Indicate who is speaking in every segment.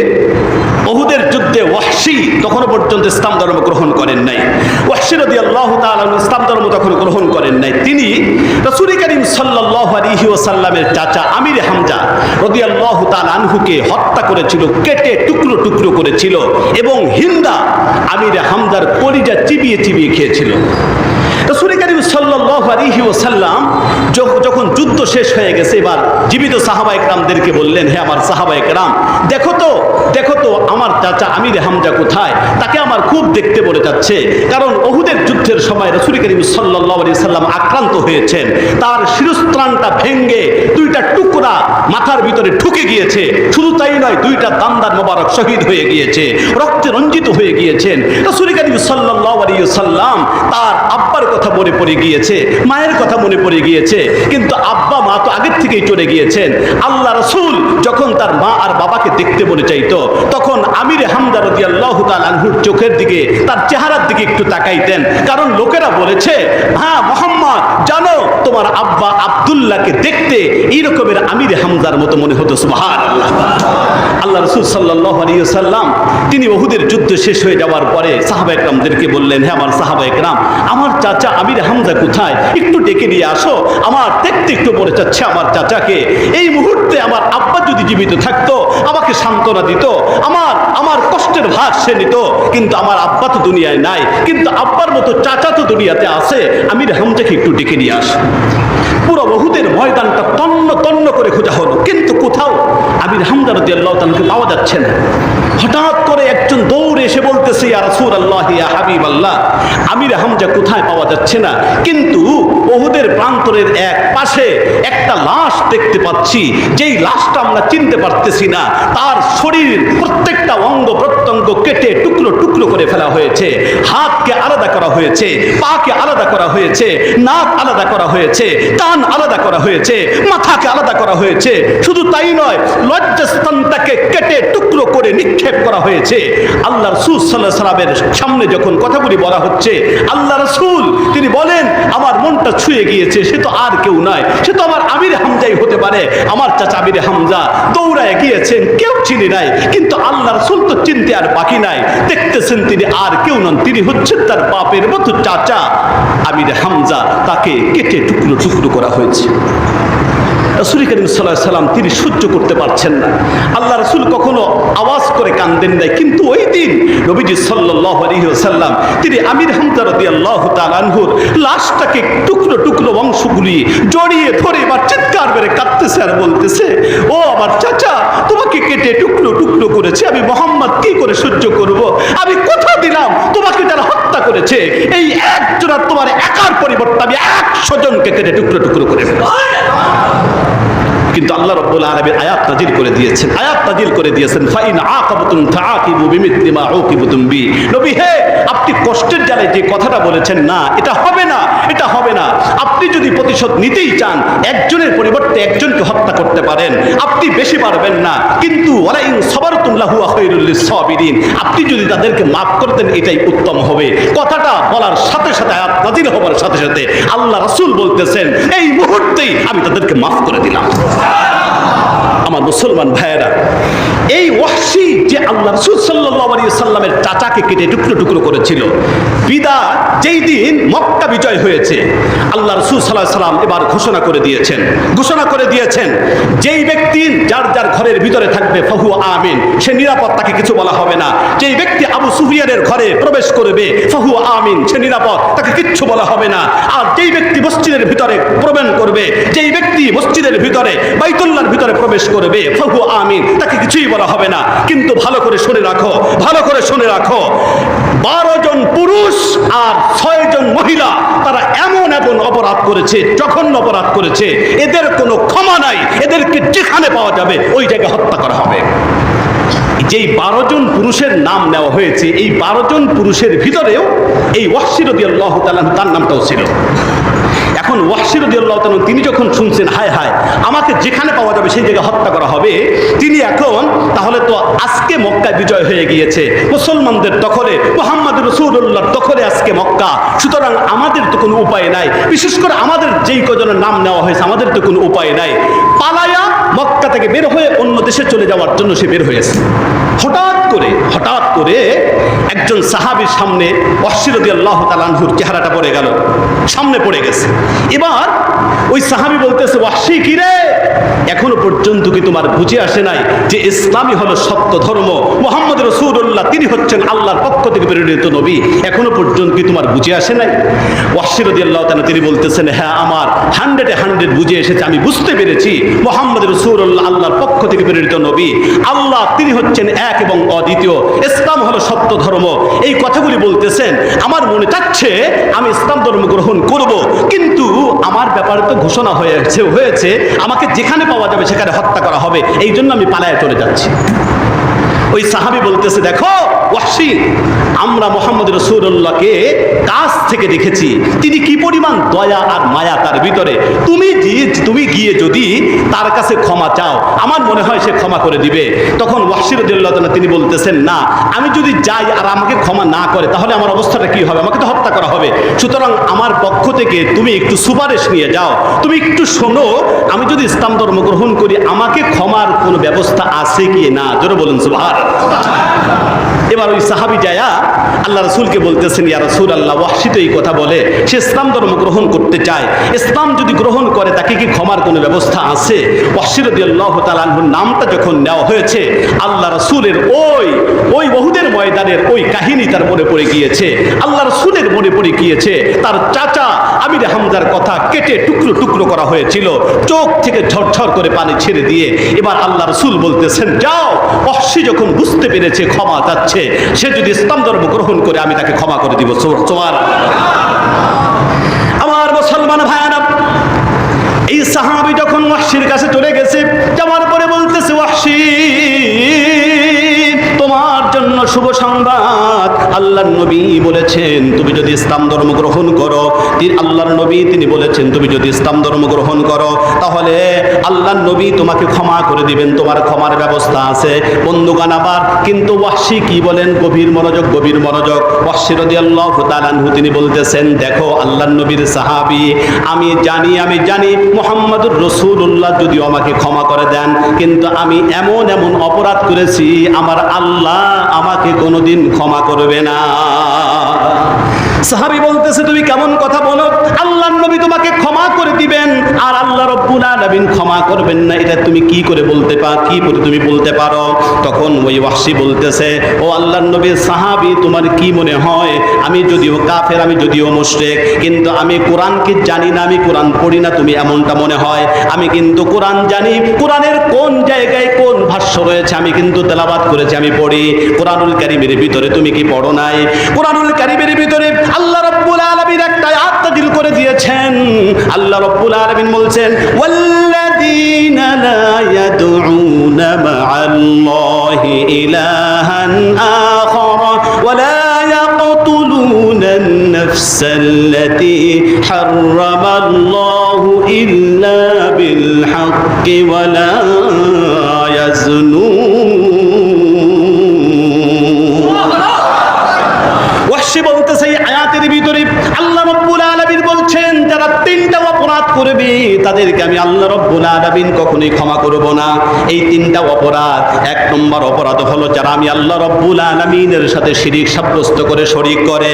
Speaker 1: যুদ্ধে, অহুদের যুদ্ধে ওয়াহশি তখনও পর্যন্ত ইসলাম ধর্ম গ্রহণ করেন নাই। ওয়াসি রদি আল্লাহ ইসলাম ধর্ম তখন গ্রহণ করেন নাই। তিনি রসুল করিম সাল্লাহ চাচা আমির হামজা রদি তাল আনহুকে হত্যা করেছিল, কেটে টুকরো টুকরো করেছিল এবং হিন্দা আমির হামজার কলিজা চিবিয়ে চিবিয়ে খেয়েছিল। যখন যুদ্ধ শেষ হয়ে গেছে, এবার জীবিত সাহাবা একরামদেরকে বললেন আমার সাহাবা একরাম, দেখো তো দেখো তো আমার চাচা আমির হামজা কোথায়? তাকে আমার খুব দেখতে বলে যাচ্ছে। কারণ ওহুদের যুদ্ধের সময় রসুল করিম সাল্লাহ আলি সাল্লাম আক্রান্ত হয়েছেন। তার শিরস্ত্রাণটা ভেঙ্গে দুইটা টুকরা মাথার ভিতরে ঢুকে গিয়েছে। শুধু তাই নয়, দুইটা দান্দার মোবারক শহীদ হয়ে গিয়েছে, রক্তে রঞ্জিত হয়ে গিয়েছেন। সাল্লাম তার আব্বার কথা মনে পড়ে গিয়েছে, মায়ের কথা মনে পড়ে গিয়েছে, কিন্তু আব্বা মা তো আগের থেকেই চলে গিয়েছেন। আল্লাহ রসুল যখন তার মা আর বাবাকে দেখতে বলে চাইতো, তখন আমির হামদা রদি চোখের দিকে, তার চেহারার দিকে একটু তাকাইতেন। কারণ লোকেরা বলেছে হ্যাঁ মোহাম্মদ, জানো, তোমার আব্বা আবদুল্লাহকে দেখতে এই রকমের আমির হামদার মতো মনে হতো সুবাহার আল্লাহ আল্লাহ রসুল সাল্লাহ তিনি বহুদের যুদ্ধ শেষ হয়ে যাওয়ার পরে সাহাবা একরামদেরকে বললেন হ্যাঁ আমার সাহাবা একরাম, আমার চাচা আমির হামজা কোথায়? একটু ডেকে নিয়ে আসো, আমার দেখতে একটু বলে চাচ্ছে আমার চাচাকে। এই মুহূর্তে আমার আব্বা যদি জীবিত থাকতো, আমাকে সান্ত্বনা দিত, আমার আমার কষ্টের ভাগ সে নিত। কিন্তু আমার আব্বা তো দুনিয়ায় নাই, কিন্তু আব্বার মতো চাচা তো দুনিয়াতে আছে, আমির হামজাকে একটু ডেকে নিয়ে আস। পুরো বহুদের ময়দানটা তন্ন তন্ন করে খোঁজা হলো। কিন্তু কোথাও আবির হামদা রদি আল্লাহ পাওয়া যাচ্ছে না। হঠাৎ করে একজন দৌড়ে এসে বলতেছে রাসূল আল্লাহ হাবিব আল্লাহ আমির হামজা কোথায় পাওয়া যাচ্ছে না? কিন্তু বহুদের প্রান্তরের এক পাশে একটা লাশ দেখতে পাচ্ছি। যেই লাশটা আমরা চিনতে পারতেছি না, তার শরীর প্রত্যেকটা অঙ্গ প্রত্যঙ্গ কেটে টুকরো টুকরো করে ফেলা হয়েছে। হাতকে আলাদা করা হয়েছে, পাকে আলাদা করা হয়েছে, নাক আলাদা করা হয়েছে, কান আলাদা করা হয়েছে, মাথাকে আলাদা করা হয়েছে। শুধু তাই নয়, লজ্জাস্থানটাকে কেটে টুকরো করে নিক্ষেপ করা হয়েছে। আল্লাহ রসুল সাল্লাহ সাল্লামের সামনে যখন কথাগুলি বলা হচ্ছে, আল্লাহ রসুল, তিনি বলেন, আমার মনটা ছুঁয়ে গিয়েছে, সে তো আর কেউ নয় সে তো আমার আমির হামজাই হতে পারে। আমার চাচা আমির হামজা দৌড়ায় গিয়েছেন, কেউ চিনি নাই। কিন্তু আল্লাহ রসুল তো চিনতে আর বাকি নাই। দেখতেছেন তিনি আর কেউ নন। তিনি হচ্ছেন তার বাপের মতো চাচা আমির হামজা। তাকে কেটে টুকরো টুকরো করা হয়েছে। রসুল করিম সাল্লাহ সাল্লাম তিনি সহ্য করতে পারছেন না। আল্লাহ রসুল কখনো আওয়াজ করে কান্দেন নাই, কিন্তু ওই দিন নবীজি সাল্লাহ সাল্লাম তিনি আমির হামদা রদি আল্লাহ তালানহুর লাশটাকে টুকরো টুকরো অংশগুলি জড়িয়ে ধরে বা চিৎকার মেরে কাঁদতেছে আর বলতেছে, ও আমার চাচা, তোমাকে কেটে টুকরো টুকরো করেছে, আমি মোহাম্মদ কি করে সহ্য করব? আমি কোথা দিলাম? তোমাকে যারা হত্যা করেছে, এই একজনের তোমার একার পরিবর্তে আমি একশো জনকে কেটে টুকরো টুকরো করে ফেলব। কিন্তু আল্লাহ রব্বুল আলামিন আয়াত নাজিল করে দিয়েছেন। আয়াত নাজিল করে দিয়েছেন, ফাইন আকাবতুম তাআকিবু বিমিথলি মা উকিবতুম বি। নবী, হে, আপনি কষ্টের জ্বালায় যে কথাটা বলেছেন, না, এটা হবে না, এটা হবে না। আপনি যদি প্রতিশোধ নিতেই চান, একজনের পরিবর্তে একজনকে হত্যা করতে পারেন। আপনি বেশি পারবেন না। কিন্তু ওয়ালাইন সাবারতুম লাহু খায়রুল লিসাবিরিন আপনি যদি তাদেরকে মাফ করতেন, এটাই উত্তম হবে। কথাটা বলার সাথে সাথে, আয়াত নাজিল হওয়ার সাথে সাথে আল্লাহ রাসূল বলতেছেন, এই মুহূর্তেই আমি তাদেরকে মাফ করে দিলাম। মুসলমান ভাইয়েরা এই ওয়াহশি যে আল্লাহ রসুল সাল্লাহ আলী সাল্লামের চাচাকে কেটে টুকরো টুকরো করেছিল। বিদা যেই দিন মক্কা বিজয় হয়েছে, আল্লাহ রসুল সাল্লাহ সাল্লাম এবার ঘোষণা করে দিয়েছেন। ঘোষণা করে দিয়েছেন, যেই ব্যক্তি যার যার ঘরের ভিতরে থাকবে ফহু আমিন। সে নিরাপদ, তাকে কিছু বলা হবে না। যেই ব্যক্তি আবু সুফিয়ানের ঘরে প্রবেশ করবে ফহু আমিন, সে নিরাপদ, তাকে কিচ্ছু বলা হবে না। আর যেই ব্যক্তি মসজিদের ভিতরে প্রবেশ করবে, যেই ব্যক্তি মসজিদের ভিতরে, বাইতুল্লাহর ভিতরে প্রবেশ করবে ফহু আমিন, তাকে কিছুই বলা হবে না। কিন্তু ভালো করে শুনে রাখো, ভালো করে শুনে রাখো। বারো জন পুরুষ আর ছয় জন মহিলা, তারা এমন এমন অপরাধ করেছে, জঘন্য অপরাধ করেছে। এদের কোনো ক্ষমা নাই, এদেরকে যেখানে পাওয়া যাবে, ওই জায়গায় হত্যা করা হবে। যেই বারো জন পুরুষের নাম নেওয়া হয়েছে, এই বারো জন পুরুষের ভিতরেও এই ওয়াসিরদি আল্লাহ তার নামটাও ছিল। এখন আল্লাহ তিনি যখন শুনছেন, হায় হায়, আমাকে যেখানে পাওয়া যাবে সেই জায়গায় হত্যা করা হবে, তিনি এখন তাহলে তো আজকে মক্কা বিজয় হয়ে গিয়েছে। মুসলমানদের দখলে, মোহাম্মদ রসুল্লাহর দখলে আজকে মক্কা। সুতরাং আমাদের তো কোনো উপায় নাই। বিশেষ করে আমাদের যেই কজনের নাম নেওয়া হয়েছে, আমাদের তো কোনো উপায় নাই। পালায়া মক্কা থেকে বের হয়ে অন্য দেশে চলে যাওয়ার জন্য সে বের হয়েছে। হঠাৎ হঠাৎ করে একজন সাহাবির সামনে অশিরদি আল্লাহ তালানহুর চেহারাটা পড়ে গেল, সামনে পড়ে গেছে। এবার ওই সাহাবি বলতেছে, ওয়াসি কি রে? এখনও পর্যন্ত কি তোমার বুঝে আসে নাই যে ইসলামই হলো সত্য ধর্ম? মোহাম্মদ রসুল্লাহ তিনি হচ্ছেন আল্লাহর পক্ষ থেকে প্রেরিত নবী। এখনও পর্যন্ত কি তোমার বুঝে আসে নাই? ওয়াসিরদি আল্লাহ তিনি বলতেছেন হ্যাঁ আমার হান্ড্রেডে হান্ড্রেড বুঝে এসেছে, আমি বুঝতে পেরেছি। মোহাম্মদ রসুল্লাহ আল্লাহর পক্ষ থেকে প্রেরিত নবী। আল্লাহ, তিনি হচ্ছেন এক এবং অদ্বিতীয়। ইসলাম হলো সত্য ধর্ম। এই কথাগুলি বলতেছেন, আমার মনে চাচ্ছে আমি ইসলাম ধর্ম গ্রহণ করব। কিন্তু আমার ব্যাপারে তো ঘোষণা হয়েছে হয়েছে। আমাকে যেখানে পাওয়া যাবে, সেখানে হত্যা করা হবে। এই জন্য আমি পালায় চলে যাচ্ছি। ওই সাহাবি বলতেছে, দেখো ওয়াসি আমরা মোহাম্মদ রসুল্লাহকে কাছ থেকে দেখেছি। তিনি কি পরিমাণ দয়া আর মায়া তার ভিতরে? তুমি তুমি গিয়ে যদি তার কাছে ক্ষমা চাও, আমার মনে হয় সে ক্ষমা করে দিবে। তখন ওয়াসিরুদ্দুল্লাহ তিনি বলতেছেন, না, আমি যদি যাই আর আমাকে ক্ষমা না করে, তাহলে আমার অবস্থাটা কি হবে? আমাকে তো হত্যা করা হবে। সুতরাং আমার পক্ষ থেকে তুমি একটু সুপারিশ নিয়ে যাও। তুমি একটু শোনো, আমি যদি ইসলাম ধর্ম গ্রহণ করি, আমাকে ক্ষমার কোনো ব্যবস্থা আছে কি না? জোরে বলুন সুভার এবার ওই সাহাবি যায়া আল্লাহ রসুলকে বলতেছেন, ইয়া রসুল আল্লাহ ওয়াসিত এই কথা বলে। সে ইসলাম ধর্ম গ্রহণ করতে চায়। ইসলাম যদি গ্রহণ করে, তাকে কি ক্ষমার কোনো ব্যবস্থা আছে? ওয়াসিরদি আল্লাহ তালাহুর নামটা যখন নেওয়া হয়েছে, আল্লাহ রসুলের ওই ওই বহুদের ময়দানের ওই কাহিনী তার মনে পড়ে গিয়েছে। আল্লাহ রসুলের মনে পড়ে গিয়েছে, তার চাচা আমির হামদার কথা কেটে টুকরো টুকরো করা হয়েছিল। চোখ থেকে ঝরঝর করে পানি ছেড়ে দিয়ে এবার আল্লাহ রসুল বলতেছেন, যাও অশ্বি যখন বুঝতে পেরেছে ক্ষমা চাচ্ছে, সে যদি ইসলাম ধর্ম গ্রহণ করে, আমি তাকে ক্ষমা করে দিব। তোমার আমার মুসলমান ভাইয়ারা, এই সাহাবি যখন ওয়াসির কাছে চলে গেছে, যাওয়ার পরে বলতেছে জন্য শুভ সংবাদ, আল্লাহর নবী বলেছেন, তুমি যদি ইসলাম ধর্ম গ্রহণ করো, তিনি আল্লাহর নবী তিনি বলেছেন, তুমি যদি ইসলাম ধর্ম গ্রহণ করো, তাহলে আল্লাহর নবী তোমাকে ক্ষমা করে দিবেন, তোমার ক্ষমার ব্যবস্থা আছে। বন্ধুগান আবার, কিন্তু ওয়াসি কি বলেন? গভীর মনোযোগ গভীর মনোযোগ। ওয়াসি রদি আল্লাহ তালানহু তিনি বলতেছেন, দেখো, আল্লাহর নবীর সাহাবি, আমি জানি আমি জানি, মোহাম্মদুর রসুল্লাহ যদিও আমাকে ক্ষমা করে দেন, কিন্তু আমি এমন এমন অপরাধ করেছি, আমার আল্লাহ আমাকে কোনোদিন ক্ষমা করবে না। সাহাবি বলতেছে, তুমি কেমন কথা বলো? আল্লাহর নবী তোমাকে ক্ষমা করে দিবেন, আর আল্লাহ রব্বুল আলামিন ক্ষমা করবেন না। এটা তুমি কি করে বলতে পার কি করে তুমি বলতে পারো? তখন ওই ওয়াসি বলতেছে, ও আল্লাহর নবীর সাহাবি, তোমার কি মনে হয়? আমি যদিও কাফের, আমি যদিও মুশরিক, কিন্তু আমি কোরআনকে জানি না, আমি কোরআন পড়ি না, তুমি এমনটা মনে হয়? আমি কিন্তু কোরআন জানি, কোরআনের কোন জায়গায় কোন ভাষ্য রয়েছে, আমি কিন্তু তেলাবাদ করেছি, আমি পড়ি। কোরআনুল কারিমের ভিতরে তুমি কি পড়ো নাই? কোরআনুল কারিমের ভিতরে আল্লাহ একটা আয়াত নাযিল করে দিয়েছেন আল্লাহ রব্বুল আলামিন বলছেন ওয়াল্লাযীনা লা ইয়াদউনা মা'আল্লাহি ইলাহান আখারা ওয়া লা يقتلون النفس التي حرم الله إلا بالحق ولا তাদেরকে আমি আল্লাহ রব্বুল আলামিন কখনোই ক্ষমা করব না। এই তিনটা অপরাধ, এক নম্বর অপরাধ হলো যারা আমি আল্লাহ রব্বুল আলামিনের সাথে শিরিক সাব্যস্ত করে শরিক করে।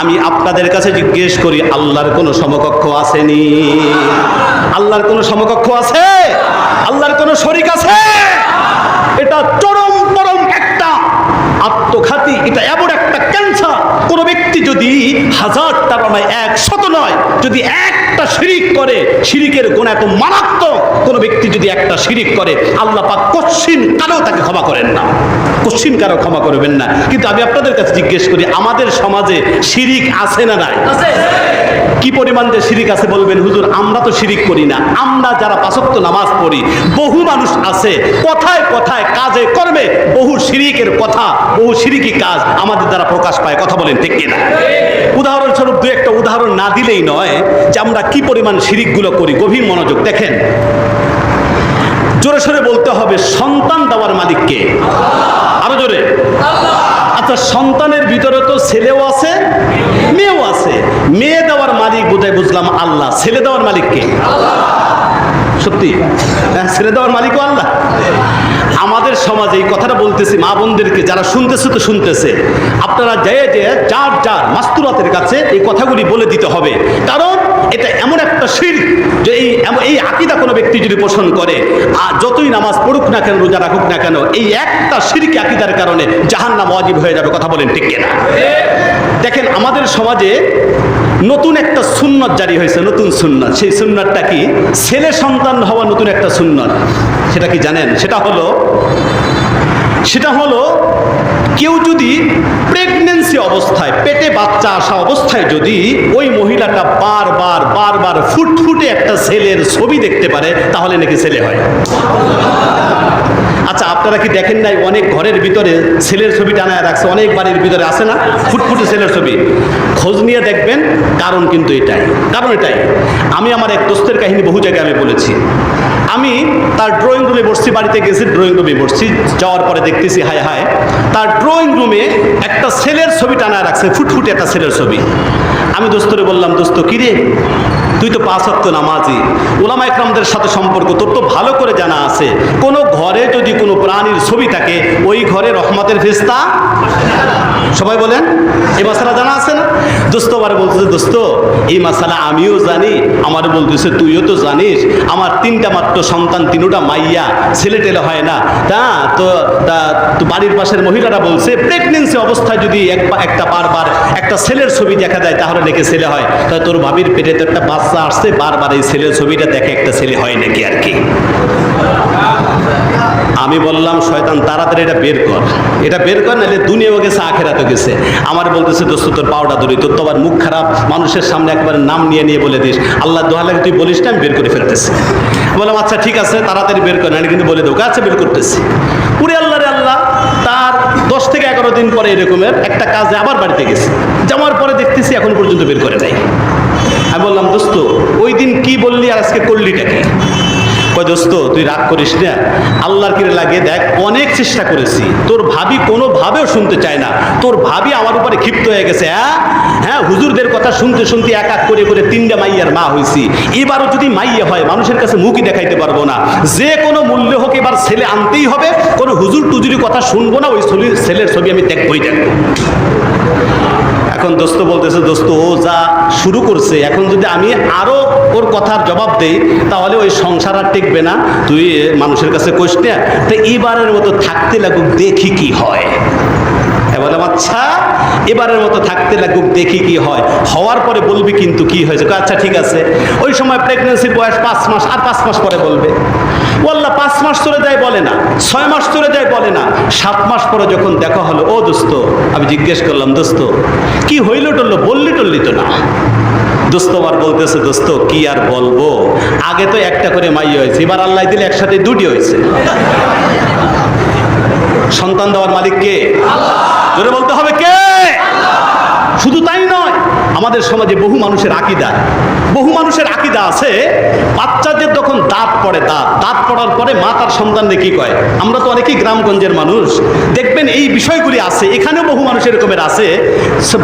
Speaker 1: আমি আপনাদের কাছে জিজ্ঞেস করি, আল্লাহর কোনো সমকক্ষ আসেনি? আল্লাহর কোনো সমকক্ষ আছে? আল্লাহর কোনো শরিক আছে? এটা চরম পরম একটা আত্মঘাতী, এটা এমন কোনো ব্যক্তি যদি হাজারটা নয় এক শত নয়, যদি একটা শিরিক করে, শিরিকের গুণ এত মারাত্মক, কোনো ব্যক্তি যদি একটা শিরিক করে, আল্লাহ পাক কশ্চিন কারও তাকে ক্ষমা করেন না। কশ্চিন কারও ক্ষমা করবেন না। কিন্তু আমি আপনাদের কাছে জিজ্ঞেস করি, আমাদের সমাজে শিরিক আছে না নাই? কি পরিমাণ যে শিরিক আছে বলবেন, হুজুর, আমরা তো শিরিক করি না। আমরা যারা পাঁচক্ত নামাজ পড়ি, বহু মানুষ আছে, কথায় কথায়, কাজে কর্মে বহু শিরিকের কথা, বহু শিরিকি কাজ আমাদের দ্বারা প্রকাশ পায়। কথা বলেন, ঠিক কিনা? উদাহরণস্বরূপ দু একটা উদাহরণ না দিলেই নয় যে আমরা কি পরিমাণ শিরিকগুলো করি। গভীর মনোযোগ দেখেন। জোরে সোরে বলতে হবে, সন্তান দেওয়ার মালিককে। আরও জোরে। আচ্ছা সন্তানের ভিতরে তো ছেলেও আছে মেয়েও আছে। মেয়ে দেওয়ার মালিক বোধহয় বুঝলাম আল্লাহ। ছেলে দেওয়ার মালিক কে? সত্যি? হ্যাঁ, ছেড়ে দেওয়ার মালিকও আল্লাহ। আমাদের সমাজে এই কথাটা বলতেছি মা বোনদেরকে যারা শুনতেছে তো শুনতেছে। আপনারা যেয়ে যে যার যার মাস্তুরাতের কাছে এই কথাগুলি বলে দিতে হবে। কারণ এটা এমন একটা শির যে এই এই আকিদা কোনো ব্যক্তি যদি পোষণ করে, আর যতই নামাজ পড়ুক না কেন, রোজা রাখুক না কেন, এই একটা শিরকি আকিদার কারণে জাহান্নাম ওয়াজিব হয়ে যাবে, কথা বলেন ঠিক কিনা? দেখেন, আমাদের সমাজে নতুন একটা সুন্নত জারি হয়েছে, নতুন সুন্নত। সেই সুন্নতটা কি? ছেলে সন্তান হওয়া নতুন একটা সুন্নত। সেটা কি জানেন? সেটা হলো সেটা হলো কেউ যদি প্রেগনেন্সি অবস্থায় পেটে বাচ্চা আসা অবস্থায় যদি ওই মহিলাটা বারবার বারবার ফুটফুটে একটা ছেলের ছবি দেখতে পারে, তাহলে নাকি ছেলে হয়? আচ্ছা আপনারা কি দেখেন নাই অনেক ঘরের ভিতরে ছেলের ছবি টানায় রাখছে, অনেক বাড়ির ভিতরে আছে না? ফুটফুটে ছেলের ছবি। খোঁজ নিয়ে দেখবেন, কারণ কিন্তু এটাই। কারণ এটাই। আমি আমার এক দোস্তের কাহিনী বহু জায়গায় আমি বলেছি। আমি তার ড্রয়িং রুমে বসছি, বাড়িতে গেছি ড্রয়িং রুমে বসছি, যাওয়ার পরে দেখতেছি, হায় হায়, তার ড্রয়িং রুমে একটা ছেলের ছবি টানা রাখছে, ফুটফুটে একটা ছেলের ছবি। আমি দোস্তরে বললাম, দোস্ত, কিরে? তুই তো পাঁচ অক্ত নামাজি। ওলামা একরামদের সাথে সম্পর্ক তোর তো ভালো করে জানা আছে। কোনো ঘরে যদি কোনো প্রাণীর ছবি থাকে, ওই ঘরে রহমতের ফেস্তা সবাই বলেন এই মশালা জানা আছে না? দোস্ত আবার বলতেছে, দোস্ত এই মশালা আমিও জানি, আমার বলতেছে, তুইও তো জানিস, আমার তিনটা মাত্র সন্তান, তিনোটা মাইয়া, ছেলে টেলে হয় না। তা, তো তা, তো বাড়ির পাশের মহিলারা বলছে প্রেগনেন্সি অবস্থায় যদি এক একটা বারবার একটা ছেলের ছবি দেখা যায় তাহলে নাকি ছেলে হয়? তাই তোর ভাবির পেটে তো একটা বাচ্চা আসছে, বারবার এই ছেলের ছবিটা দেখে একটা ছেলে হয় নাকি আর কি? আমি বললাম, শয়তান, তাড়াতাড়ি এটা বের কর। এটা বের কর, নাহলে দুনিয়াও গেছে আখেরাতে গেছে। আমার বলতেছে, দোস্ত, তোর পাউডা ধরি, তোর তো আবার মুখ খারাপ, মানুষের সামনে একবার নাম নিয়ে নিয়ে বলে দিস। আল্লাহ দোহালাকে তুই বলিস না, আমি বের করে ফেলতেছি। বললাম আচ্ছা ঠিক আছে, তাড়াতাড়ি বের কর, নাহলে কিন্তু বলে দেবো। আচ্ছা বের করতেছি। উরে আল্লাহ, রে আল্লাহ, তার দশ থেকে এগারো দিন পরে এরকমের একটা কাজে আবার বাড়িতে গেছি। যাওয়ার পরে দেখতেছি, এখন পর্যন্ত বের করে নাই। আমি বললাম, দোস্ত ওই দিন কি বললি আর আজকে করলিটা কি? দোস্ত, তুই রাগ করিস না। আল্লাহর কিরে লাগে দেখ, অনেক চেষ্টা করেছি। তোর ভাবি কোনোভাবেও শুনতে চায় না। তোর ভাবি আমার উপরে ক্ষিপ্ত হয়ে গেছে হ্যাঁ? হ্যাঁ হুজুরদের কথা শুনতে শুনতে এক এক করে করে তিনটা মাইয়ার মা হয়েছি এবারও যদি মাইয়া হয়, মানুষের কাছে মুখই দেখাইতে পারব না। যে কোনো মূল্য হোক এবার ছেলে আনতেই হবে। কোনো হুজুর টুজুরি কথা শুনব না, ওই ছেলের ছবি আমি দেখবই দেখব। এখন দোস্ত বলতেছে, দোস্ত, ও যা শুরু করছে, এখন যদি আমি আরও ওর কথার জবাব দেই, তাহলে ওই সংসার আর টিকবে না। তুই মানুষের কাছে কষ্ট তো এবারের মতো থাকতে লাগুক, দেখি কি হয়। এ বললাম আচ্ছা এবারের মতো থাকতে লাগুক, দেখি কি হয়। হওয়ার পরে বলবি কিন্তু কি হয়েছে। আচ্ছা ঠিক আছে। ওই সময় প্রেগনেন্সির বয়স পাঁচ মাস, আর পাঁচ মাস পরে বলবে। বললা পাঁচ মাস চলে যায় বলে না, ছয় মাস চলে যায় বলে না। সাত মাস পরে যখন দেখা হলো, ও দোস্ত, আমি জিজ্ঞেস করলাম, দোস্ত, কি হইল টললো? বললি টললি তো না। দোস্ত আবার বলতেছে, দোস্ত, কি আর বলব? আগে তো একটা করে মাই হয়েছে, এবার আল্লাহ দিলে একসাথে দুটি হয়েছে। সন্তান দেওয়ার মালিক কে? জোরে বলতে হবে কে? শুধু তাই আমাদের সমাজে বহু মানুষের আকিদা। বহু মানুষের আকিদা আছে বাচ্চাদের যখন দাঁত পড়ে, দাঁত। দাঁত পড়ার পরে মা তার সন্তানকে কি কয়? আমরা তো অনেকেই গ্রামগঞ্জের মানুষ। দেখবেন এই বিষয়গুলি আছে, এখানেও বহু মানুষ এরকমের আছে।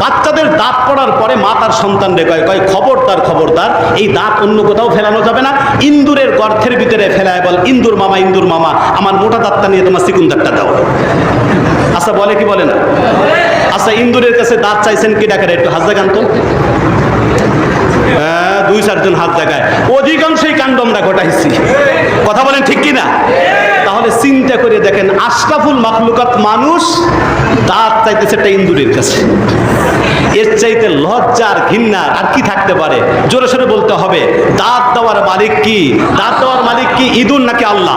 Speaker 1: বাচ্চাদের দাঁত পড়ার পরে মা তার সন্তানকে কয় কয়, খবরদার খবরদার, এই দাঁত অন্য কোথাও ফেলানো যাবে না। ইন্দুরের গর্থের ভিতরে ফেলায় বল, ইন্দুর মামা ইন্দুর মামা, আমার মোটা দাঁতটা নিয়ে তোমার চিকুন দাঁতটা দাও। আচ্ছা বলে কি বলে না? আচ্ছা ইন্দুরের কাছে দাঁত চাইছেন কি ডাকারে একটু হাত দেখান তো। দুই চারজন হাত দেখায়। অধিকাংশই কাণ্ড আমরা ঘটাইছি। কথা বলেন ঠিক কি না তাহলে চিন্তা করে দেখেন, আশরাফুল মাখলুকাত মানুষ দাঁত চাইতেছে একটা ইন্দুরের কাছে। এর চাইতে লজ্জা আর আর কি থাকতে পারে? জোরে সোরে বলতে হবে, দাঁত দেওয়ার মালিক কি? দাঁত দেওয়ার মালিক কি? ইঁদুর নাকি আল্লাহ?